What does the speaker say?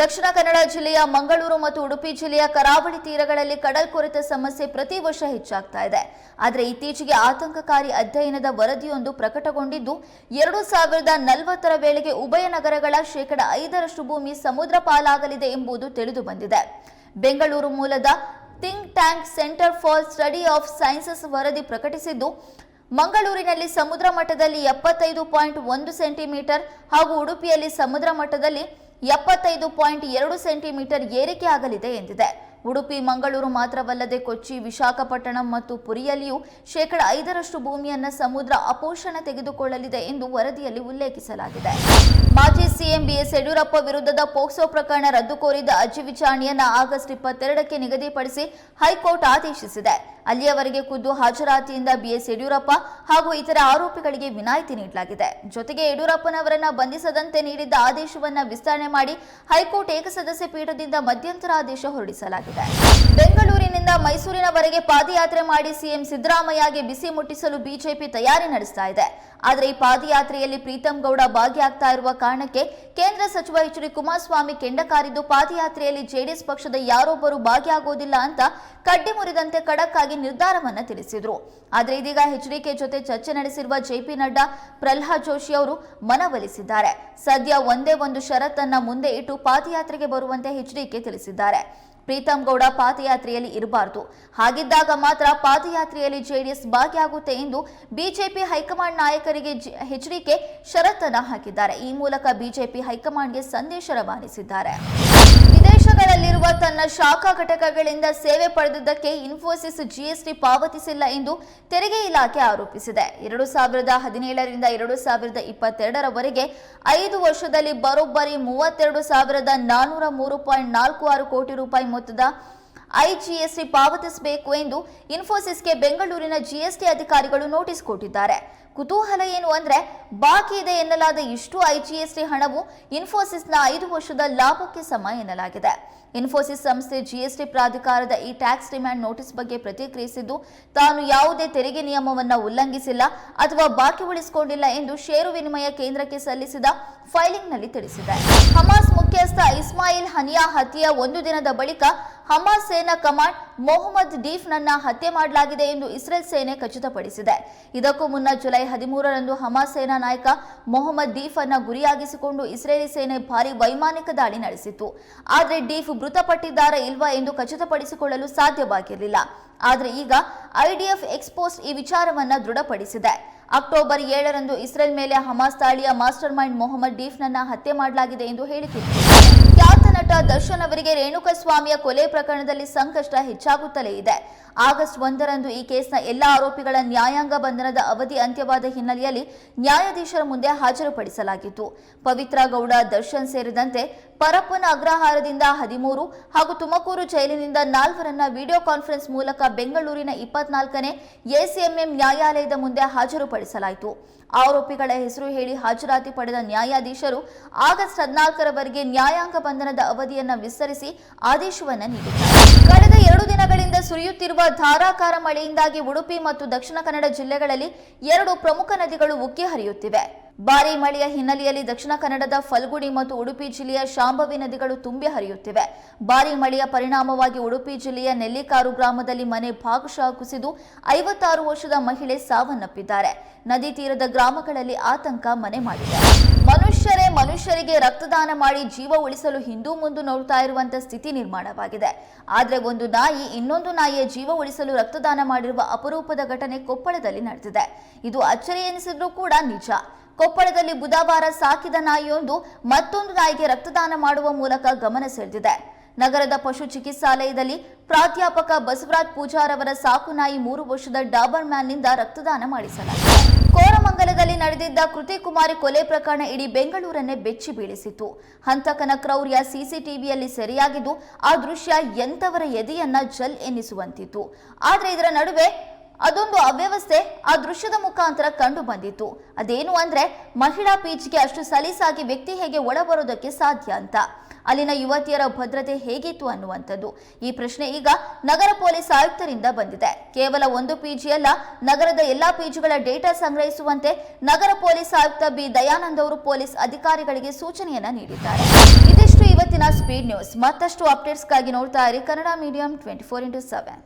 ದಕ್ಷಿಣ ಕನ್ನಡ ಜಿಲ್ಲೆಯ ಮಂಗಳೂರು ಮತ್ತು ಉಡುಪಿ ಜಿಲ್ಲೆಯ ಕರಾವಳಿ ತೀರಗಳಲ್ಲಿ ಕಡಲ್ಕೊರೆತ ಸಮಸ್ಯೆ ಪ್ರತಿ ವರ್ಷ ಹೆಚ್ಚಾಗ್ತಾ ಇದೆ. ಆದರೆ ಇತ್ತೀಚೆಗೆ ಆತಂಕಕಾರಿ ಅಧ್ಯಯನದ ವರದಿಯೊಂದು ಪ್ರಕಟಗೊಂಡಿದ್ದು, ಎರಡು ಸಾವಿರದ ನಲವತ್ತರ ವೇಳೆಗೆ ಉಭಯ ನಗರಗಳ ಶೇಕಡ ಐದರಷ್ಟು ಭೂಮಿ ಸಮುದ್ರ ಪಾಲಾಗಲಿದೆ ಎಂಬುದು ತಿಳಿದು ಬಂದಿದೆ. ಬೆಂಗಳೂರು ಮೂಲದ think tank center for study of sciences ವರದಿ ಪ್ರಕಟಿಸಿದ್ದು, ಮಂಗಳೂರಿನಲ್ಲಿ ಸಮುದ್ರ ಮಟ್ಟದಲ್ಲಿ ಎಪ್ಪತ್ತೈದು ಪಾಯಿಂಟ್ ಒಂದು ಸೆಂಟಿಮೀಟರ್ ಹಾಗೂ ಉಡುಪಿಯಲ್ಲಿ ಸಮುದ್ರ ಮಟ್ಟದಲ್ಲಿ ಎಪ್ಪತ್ತೈದು ಪಾಯಿಂಟ್ ಎರಡು ಸೆಂಟಿಮೀಟರ್ ಏರಿಕೆ ಆಗಲಿದೆ ಎಂದಿದೆ. ಉಡುಪಿ, ಮಂಗಳೂರು ಮಾತ್ರವಲ್ಲದೆ ಕೊಚ್ಚಿ, ವಿಶಾಖಪಟ್ಟಣಂ ಮತ್ತು ಪುರಿಯಲ್ಲಿಯೂ ಶೇಕಡ ಐದರಷ್ಟು ಭೂಮಿಯನ್ನು ಸಮುದ್ರ ಅಪೋಷಣ ತೆಗೆದುಕೊಳ್ಳಲಿದೆ ಎಂದು ವರದಿಯಲ್ಲಿ ಉಲ್ಲೇಖಿಸಲಾಗಿದೆ. ಮಾಜಿ ಸಿಎಂ ಬಿಎಸ್ ಯಡಿಯೂರಪ್ಪ ವಿರುದ್ಧದ ಪೋಕ್ಸೋ ಪ್ರಕರಣ ರದ್ದು ಕೋರಿದ ಅರ್ಜಿ ವಿಚಾರಣೆಯನ್ನು ಆಗಸ್ಟ್ ಇಪ್ಪತ್ತೆರಡಕ್ಕೆ ನಿಗದಿಪಡಿಸಿ ಹೈಕೋರ್ಟ್ ಆದೇಶಿಸಿದೆ. ಅಲ್ಲಿಯವರೆಗೆ ಖುದ್ದು ಹಾಜರಾತಿಯಿಂದ ಬಿಎಸ್ ಯಡಿಯೂರಪ್ಪ ಹಾಗೂ ಇತರ ಆರೋಪಿಗಳಿಗೆ ವಿನಾಯಿತಿ ನೀಡಲಾಗಿದೆ. ಜೊತೆಗೆ ಯಡಿಯೂರಪ್ಪನವರನ್ನ ಬಂಧಿಸದಂತೆ ನೀಡಿದ್ದ ಆದೇಶವನ್ನ ವಿಸ್ತರಣೆ ಮಾಡಿ ಹೈಕೋರ್ಟ್ ಏಕಸದಸ್ಯ ಪೀಠದಿಂದ ಮಧ್ಯಂತರ ಆದೇಶ ಹೊರಡಿಸಲಾಗಿದೆ. ಬೆಂಗಳೂರಿನಿಂದ ಮೈಸೂರಿನವರೆಗೆ ಪಾದಯಾತ್ರೆ ಮಾಡಿ ಸಿಎಂ ಸಿದ್ದರಾಮಯ್ಯಗೆ ಬಿಸಿ ಮುಟ್ಟಿಸಲು ಬಿಜೆಪಿ ತಯಾರಿ ನಡೆಸ್ತಾ ಇದೆ. ಆದರೆ ಈ ಪಾದಯಾತ್ರೆಯಲ್ಲಿ ಪ್ರೀತಂ ಗೌಡ ಭಾಗಿಯಾಗ್ತಾ ಇರುವ ಕಾರಣಕ್ಕೆ ಕೇಂದ್ರ ಸಚಿವ ಎಚ್ ಡಿ ಕುಮಾರಸ್ವಾಮಿ ಕೆಂಡಕಾರಿದ್ದು ಪಾದಯಾತ್ರೆಯಲ್ಲಿ ಜೆಡಿಎಸ್ ಪಕ್ಷದ ಯಾರೊಬ್ಬರು ಭಾಗಿಯಾಗೋದಿಲ್ಲ ಅಂತ ಕಡ್ಡಿ ಮುರಿದಂತೆ ಖಡಕ್ ಆಗಿ ನಿರ್ಧಾರವನ್ನ ತಿಳಿಸಿದ್ರು. ಆದರೆ ಇದೀಗ ಎಚ್ಡಿಕೆ ಜೊತೆ ಚರ್ಚೆ ನಡೆಸಿರುವ ಜೆಪಿ ನಡ್ಡಾ, ಪ್ರಹ್ಲಾದ್ ಜೋಶಿ ಅವರು ಮನವೊಲಿಸಿದ್ದಾರೆ. ಸದ್ಯ ಒಂದೇ ಒಂದು ಷರತ್ತನ್ನ ಮುಂದೆ ಇಟ್ಟು ಪಾದಯಾತ್ರೆಗೆ ಬರುವಂತೆ ಎಚ್ಡಿಕೆ ತಿಳಿಸಿದ್ದಾರೆ. ಪ್ರೀತಂ ಗೌಡ ಪಾದಯಾತ್ರೆಯಲ್ಲಿ ಇರಬಾರದು. ಹಾಗಿದ್ದಾಗ ಮಾತ್ರ ಪಾದಯಾತ್ರೆಯಲ್ಲಿ ಜೆಡಿಎಸ್ ಭಾಗಿಯಾಗುತ್ತೆ ಎಂದು ಬಿಜೆಪಿ ಹೈಕಮಾಂಡ್ ನಾಯಕರಿಗೆ ಎಚ್ಡಿಕೆ ಷರತ್ತನ್ನು ಹಾಕಿದ್ದಾರೆ. ಈ ಮೂಲಕ ಬಿಜೆಪಿ ಹೈಕಮಾಂಡ್ಗೆ ಸಂದೇಶ ರವಾನಿಸಿದ್ದಾರೆ. ವಿದೇಶಗಳಲ್ಲಿರುವ ತನ್ನ ಶಾಖಾ ಘಟಕಗಳಿಂದ ಸೇವೆ ಪಡೆದಿದ್ದಕ್ಕೆ ಇನ್ಫೋಸಿಸ್ ಜಿಎಸ್ಟಿ ಪಾವತಿಸಿಲ್ಲ ಎಂದು ತೆರಿಗೆ ಇಲಾಖೆ ಆರೋಪಿಸಿದೆ. ಎರಡು ಸಾವಿರದ ಹದಿನೇಳರಿಂದ ಎರಡು ಸಾವಿರದ ಇಪ್ಪತ್ತೆರಡರವರೆಗೆ ಐದು ವರ್ಷದಲ್ಲಿ ಬರೋಬ್ಬರಿ ಮೂವತ್ತೆರಡು ಸಾವಿರದ ನಾನ್ನೂರ ಮೂರು ಪಾಯಿಂಟ್ ನಾಲ್ಕು ಆರು ಕೋಟಿ ರೂಪಾಯಿ ಮೊತ್ತದ ಐಜಿಎಸ್ಟಿ ಪಾವತಿಸಬೇಕು ಎಂದು ಇನ್ಫೋಸಿಸ್ಗೆ ಬೆಂಗಳೂರಿನ ಜಿಎಸ್ಟಿ ಅಧಿಕಾರಿಗಳು ನೋಟಿಸ್ ಕೊಟ್ಟಿದ್ದಾರೆ. ಕುತೂಹಲ ಏನು ಅಂದ್ರೆ, ಬಾಕಿ ಇದೆ ಎನ್ನಲಾದ ಇಷ್ಟು ಐಜಿಎಸ್ಟಿ ಹಣವು ಇನ್ಫೋಸಿಸ್ನ ಐದು ವರ್ಷದ ಲಾಭಕ್ಕೆ ಸಮ ಎನ್ನಲಾಗಿದೆ. ಇನ್ಫೋಸಿಸ್ ಸಂಸ್ಥೆ ಜಿಎಸ್ಟಿ ಪ್ರಾಧಿಕಾರದ ಈ ಟ್ಯಾಕ್ಸ್ ಡಿಮ್ಯಾಂಡ್ ನೋಟಿಸ್ ಬಗ್ಗೆ ಪ್ರತಿಕ್ರಿಯಿಸಿದ್ದು, ತಾನು ಯಾವುದೇ ತೆರಿಗೆ ನಿಯಮವನ್ನು ಉಲ್ಲಂಘಿಸಿಲ್ಲ ಅಥವಾ ಬಾಕಿ ಉಳಿಸಿಕೊಂಡಿಲ್ಲ ಎಂದು ಷೇರು ವಿನಿಮಯ ಕೇಂದ್ರಕ್ಕೆ ಸಲ್ಲಿಸಿದ ಫೈಲಿಂಗ್ನಲ್ಲಿ ತಿಳಿಸಿದೆ. ಹಮಾಸ್ ಮುಖ್ಯಸ್ಥ ಇಸ್ಮಾಯಿಲ್ ಹನಿಯಾ ಹತ್ಯೆಯ ಒಂದು ದಿನದ ಬಳಿಕ ಹಮಾಸ್ ಸೇನಾ ಕಮಾಂಡ್ ಮೊಹಮ್ಮದ್ ಡೀಫ್ನನ್ನ ಹತ್ಯೆ ಮಾಡಲಾಗಿದೆ ಎಂದು ಇಸ್ರೇಲ್ ಸೇನೆ ಖಚಿತಪಡಿಸಿದೆ. ಇದಕ್ಕೂ ಮುನ್ನ ಜುಲೈ ಹದಿಮೂರರಂದು ಹಮಾಸ್ ಸೇನಾ ನಾಯಕ ಮೊಹಮ್ಮದ್ ದೀಫ್ ಅನ್ನ ಗುರಿಯಾಗಿಸಿಕೊಂಡು ಇಸ್ರೇಲಿ ಸೇನೆ ಭಾರಿ ವೈಮಾನಿಕ ದಾಳಿ ನಡೆಸಿತು ಆದರೆ ಡೀಫ್ ಮೃತಪಟ್ಟಿದ್ದಾರಾ ಇಲ್ವಾ ಎಂದು ಖಚಿತಪಡಿಸಿಕೊಳ್ಳಲು ಸಾಧ್ಯವಾಗಿರಲಿಲ್ಲ. ಆದರೆ ಈಗ ಐಡಿಎಫ್ ಎಕ್ಸ್ಪೋಸ್ಟ್ ಈ ವಿಚಾರವನ್ನ ದೃಢಪಡಿಸಿದೆ. ಅಕ್ಟೋಬರ್ ಏಳರಂದು ಇಸ್ರೇಲ್ ಮೇಲೆ ಹಮಾಸ್ ದಾಳಿಯ ಮಾಸ್ಟರ್ ಮೈಂಡ್ ಮೊಹಮ್ಮದ್ ಡೀಫ್ನನ್ನ ಹತ್ಯೆ ಮಾಡಲಾಗಿದೆ ಎಂದು ಹೇಳಿದರು ಖ್ಯಾತ ನಟ ದರ್ಶನ್ ಅವರಿಗೆ ರೇಣುಕಸ್ವಾಮಿಯ ಕೊಲೆ ಪ್ರಕರಣದಲ್ಲಿ ಸಂಕಷ್ಟ ಹೆಚ್ಚಾಗುತ್ತಲೇ ಇದೆ. ಆಗಸ್ಟ್ ಒಂದರಂದು ಈ ಕೇಸ್ನ ಎಲ್ಲಾ ಆರೋಪಿಗಳ ನ್ಯಾಯಾಂಗ ಬಂಧನದ ಅವಧಿ ಅಂತ್ಯವಾದ ಹಿನ್ನೆಲೆಯಲ್ಲಿ ನ್ಯಾಯಾಧೀಶರ ಮುಂದೆ ಹಾಜರುಪಡಿಸಲಾಗಿತ್ತು. ಪವಿತ್ರ ಗೌಡ, ದರ್ಶನ್ ಸೇರಿದಂತೆ ಪರಪ್ಪನ ಅಗ್ರಹಾರದಿಂದ ಹದಿಮೂರು ಹಾಗೂ ತುಮಕೂರು ಜೈಲಿನಿಂದ ನಾಲ್ವರನ್ನ ವಿಡಿಯೋ ಕಾನ್ಫರೆನ್ಸ್ ಮೂಲಕ ಬೆಂಗಳೂರಿನ ಇಪ್ಪತ್ನಾಲ್ಕನೇ ಎಸಿಎಂಎಂ ನ್ಯಾಯಾಲಯದ ಮುಂದೆ ಹಾಜರುಪಡಿಸಲಾಯಿತು. ಆರೋಪಿಗಳ ಹೆಸರು ಹೇಳಿ ಹಾಜರಾತಿ ಪಡೆದ ನ್ಯಾಯಾಧೀಶರು ಆಗಸ್ಟ್ ಹದಿನಾಲ್ಕರವರೆಗೆ ನ್ಯಾಯಾಂಗ ಬಂಧನದ ಅವಧಿಯನ್ನು ವಿಸ್ತರಿಸಿ ಆದೇಶವನ್ನು ನೀಡಿದ್ದಾರೆ. ಕಳೆದ ಎರಡು ದಿನಗಳಿಂದ ಸುರಿಯುತ್ತಿರುವ ಧಾರಾಕಾರ ಮಳೆಯಿಂದಾಗಿ ಉಡುಪಿ ಮತ್ತು ದಕ್ಷಿಣ ಕನ್ನಡ ಜಿಲ್ಲೆಗಳಲ್ಲಿ ಎರಡು ಪ್ರಮುಖ ನದಿಗಳು ಉಕ್ಕಿ ಹರಿಯುತ್ತಿವೆ. ಭಾರಿ ಮಳೆಯ ಹಿನ್ನೆಲೆಯಲ್ಲಿ ದಕ್ಷಿಣ ಕನ್ನಡದ ಫಲ್ಗುಣಿ ಮತ್ತು ಉಡುಪಿ ಜಿಲ್ಲೆಯ ಶಾಂಭವಿ ನದಿಗಳು ತುಂಬಿ ಹರಿಯುತ್ತಿವೆ. ಭಾರಿ ಮಳೆಯ ಪರಿಣಾಮವಾಗಿ ಉಡುಪಿ ಜಿಲ್ಲೆಯ ನೆಲ್ಲಿಕಾರು ಗ್ರಾಮದಲ್ಲಿ ಮನೆ ಭಾಗಶಃ ಕುಸಿದು ಐವತ್ತಾರು ವರ್ಷದ ಮಹಿಳೆ ಸಾವನ್ನಪ್ಪಿದ್ದಾರೆ. ನದಿ ತೀರದ ಗ್ರಾಮಗಳಲ್ಲಿ ಆತಂಕ ಮನೆ ಮಾಡಿದೆ. ಮನುಷ್ಯರೇ ಮನುಷ್ಯರಿಗೆ ರಕ್ತದಾನ ಮಾಡಿ ಜೀವ ಉಳಿಸಲು ಹಿಂದೂ ಮುಂದು ನೋಡ್ತಾ ಇರುವಂತಹ ಸ್ಥಿತಿ ನಿರ್ಮಾಣವಾಗಿದೆ. ಆದರೆ ಒಂದು ನಾಯಿ ಇನ್ನೊಂದು ನಾಯಿಯ ಜೀವ ಉಳಿಸಲು ರಕ್ತದಾನ ಮಾಡಿರುವ ಅಪರೂಪದ ಘಟನೆ ಕೊಪ್ಪಳದಲ್ಲಿ ನಡೆದಿದೆ. ಇದು ಅಚ್ಚರಿ ಎನಿಸಿದ್ರೂ ಕೂಡ ನಿಜ. ಕೊಪ್ಪಳದಲ್ಲಿ ಬುಧವಾರ ಸಾಕಿದ ನಾಯಿಯೊಂದು ಮತ್ತೊಂದು ನಾಯಿಗೆ ರಕ್ತದಾನ ಮಾಡುವ ಮೂಲಕ ಗಮನ ಸೆಳೆದಿದೆ. ನಗರದ ಪಶು ಚಿಕಿತ್ಸಾಲಯದಲ್ಲಿ ಪ್ರಾಧ್ಯಾಪಕ ಬಸವರಾಜ್ ಪೂಜಾರ್ ಅವರ ಸಾಕು ನಾಯಿ ಮೂರು ವರ್ಷದ ಡಾಬರ್ ಮ್ಯಾನ್ನಿಂದ ರಕ್ತದಾನ ಮಾಡಿಸಲಾಗಿದೆ. ಕೋರಮಂಗಲದಲ್ಲಿ ನಡೆದಿದ್ದ ಕೃತಿ ಕುಮಾರಿ ಕೊಲೆ ಪ್ರಕರಣ ಇಡೀ ಬೆಂಗಳೂರನ್ನೇ ಬೆಚ್ಚಿ ಬೀಳಿಸಿತು ಹಂತಕನ ಕ್ರೌರ್ಯ ಸಿಸಿಟಿವಿಯಲ್ಲಿ ಸೆರೆಯಾಗಿದ್ದು, ಆ ದೃಶ್ಯ ಎಂತವರ ಎದೆಯನ್ನ ಜಲ್ ಎನ್ನಿಸುವಂತಿತ್ತು ಆದರೆ ಇದರ ನಡುವೆ ಅದೊಂದು ಅವ್ಯವಸ್ಥೆ ಆ ದೃಶ್ಯದ ಮುಖಾಂತರ ಕಂಡು ಬಂದಿತ್ತು ಅದೇನು ಅಂದ್ರೆ ಮಹಿಳಾ ಪೀಚ್ಗೆ ಅಷ್ಟು ಸಲೀಸಾಗಿ ವ್ಯಕ್ತಿ ಹೇಗೆ ಒಳಬರೋದಕ್ಕೆ ಸಾಧ್ಯ ಅಂತ. ಅಲ್ಲಿನ ಯುವತಿಯರ ಭದ್ರತೆ ಹೇಗಿತ್ತು ಅನ್ನುವಂಥದ್ದು. ಈ ಪ್ರಶ್ನೆ ಈಗ ನಗರ ಪೊಲೀಸ್ ಆಯುಕ್ತರಿಂದ ಬಂದಿದೆ. ಕೇವಲ ಒಂದು ಪಿಜಿ ಅಲ್ಲ, ನಗರದ ಎಲ್ಲಾ ಪಿಜಿಗಳ ಡೇಟಾ ಸಂಗ್ರಹಿಸುವಂತೆ ನಗರ ಪೊಲೀಸ್ ಆಯುಕ್ತ ಬಿ. ದಯಾನಂದ್ ಅವರು ಪೊಲೀಸ್ ಅಧಿಕಾರಿಗಳಿಗೆ ಸೂಚನೆಯನ್ನ ನೀಡಿದ್ದಾರೆ. ಇದಿಷ್ಟು ಇವತ್ತಿನ ಸ್ಪೀಡ್ ನ್ಯೂಸ್ ಮತ್ತಷ್ಟು ಅಪ್ಡೇಟ್ಸ್ಗಾಗಿ ನೋಡ್ತಾ ಇರಿ Kannada medium twenty four into seven